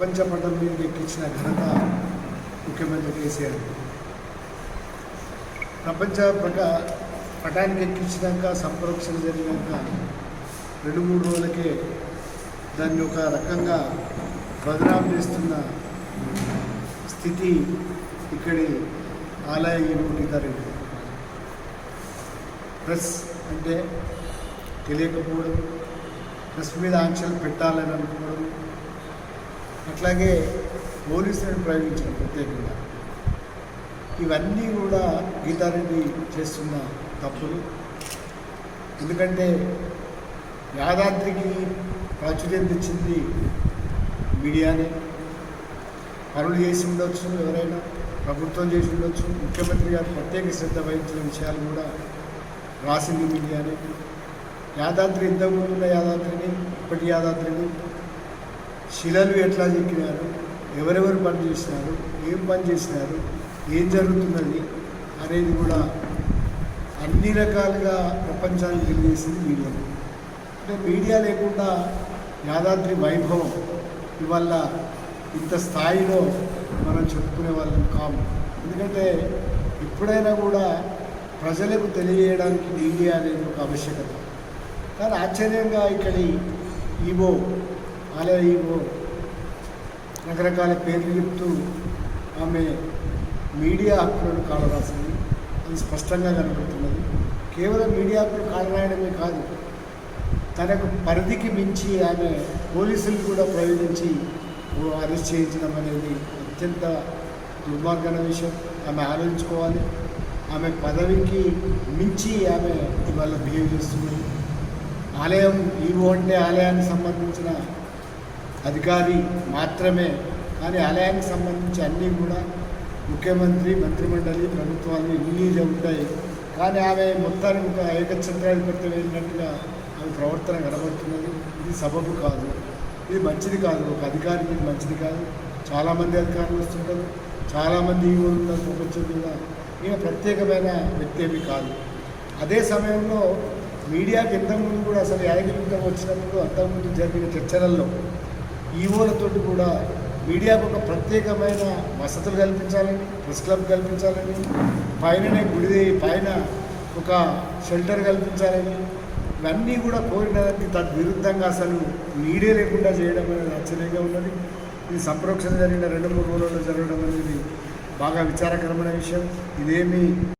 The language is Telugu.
ప్రపంచ పటం మీద ఎక్కించిన ఘనత ముఖ్యమంత్రి కేసీఆర్. ప్రపంచ పట పటానికి ఎక్కించినాక సంప్రోక్షణ జరిగినాక రెండు మూడు రోజులకే దాన్ని ఒక రకంగా బదనాం చేస్తున్న స్థితి ఇక్కడి ఆలయ గీతారెడ్డి ప్రెస్ అంటే తెలియకపోవడం ప్రెస్ మీద ఆంక్షలు పెట్టాలని అనుకోవడం అట్లాగే పోలీసులను ప్రయోగించడం ప్రత్యేకంగా. ఇవన్నీ కూడా గీతారెడ్డి చేస్తున్న తప్పులు. ఎందుకంటే యాదాద్రికి ప్రాచుర్యం తెచ్చింది మీడియానే. పనులు చేసి ఉండొచ్చు ఎవరైనా ప్రభుత్వం చేసి ఉండొచ్చు ముఖ్యమంత్రి గారు ప్రత్యేక శ్రద్ధ వహించిన విషయాలు కూడా రాసింది మీడియానే. యాదాద్రి ఇంతకుముందు ఉన్న యాదాద్రిని ఇప్పటి యాదాద్రిని శిలలు ఎట్లా చెక్కినారు? ఎవరెవరు పని చేసినారు? ఏం పని చేసినారు? ఏం జరుగుతున్నది? అనేది కూడా అన్ని రకాలుగా ప్రపంచానికి తెలియజేసింది మీడియా. అంటే మీడియా లేకుండా యాదాద్రి వైభవం ఇవల్ల ఇంత స్థాయిలో మనం చెప్పుకునే వాళ్ళం కాము. ఎందుకంటే ఎప్పుడైనా కూడా ప్రజలకు తెలియజేయడానికి మీడియా అనేది ఒక ఆవశ్యకత. కానీ ఆశ్చర్యంగా ఇక్కడి ఈవో ఆలయ రకరకాల పేర్లు చెప్తూ ఆమె మీడియా హక్కులను కాలరాసింది. అది స్పష్టంగా కనబడుతున్నది. కేవలం మీడియా హక్కులు కాలరాయడమే కాదు తనకు పరిధికి మించి ఆమె పోలీసులు కూడా ప్రయోగించి ఓ అరెస్ట్ చేయించడం అనేది అత్యంత దుర్మార్గమైన విషయం. ఆమె ఆలోచించుకోవాలి. ఆమె పదవికి మించి ఆమె ఇవాళ బిహేవ్ చేస్తున్నది ఆలయం ఈవో అంటే ఆలయానికి సంబంధించిన అధికారి మాత్రమే. కానీ ఆలయానికి సంబంధించి అన్నీ కూడా ముఖ్యమంత్రి మంత్రిమండలి ప్రభుత్వాలు ఇన్ని ఉంటాయి. కానీ ఆమె మొత్తానికి ఒక ఏకఛత్రాధిపత్యం వెళ్ళినట్టుగా ఆమె ప్రవర్తన కనబడుతున్నది. ఇది సబబు కాదు. ఇది మంచిది కాదు. ఒక అధికారికి మీకు మంచిది కాదు. చాలామంది అధికారులు వస్తుంటారు. చాలామంది ఈవోలు ఉన్నారు ప్రపంచం మీద. ఈమె ప్రత్యేకమైన వ్యక్తి ఏమి కాదు. అదే సమయంలో మీడియాకి ఇంతకుముందు కూడా అసలు యాదగిరి వచ్చినప్పుడు అంతకుముందు జరిగిన చర్చలలో ఈవోలతోటి కూడా మీడియాకు ఒక ప్రత్యేకమైన వసతులు కల్పించాలని ప్రెస్ క్లబ్ కల్పించాలని పైననే గుడి పైన ఒక షెల్టర్ కల్పించాలని ఇవన్నీ కూడా కోరిన తద్విరుద్ధంగా అసలు మీడియా లేకుండా చేయడం అనేది ఆశ్చర్యంగా ఉన్నది. ఇది సంప్రోక్షణ జరిగిన రెండు మూడు రోజుల్లో జరగడం అనేది బాగా విచారకరమైన విషయం. ఇదేమి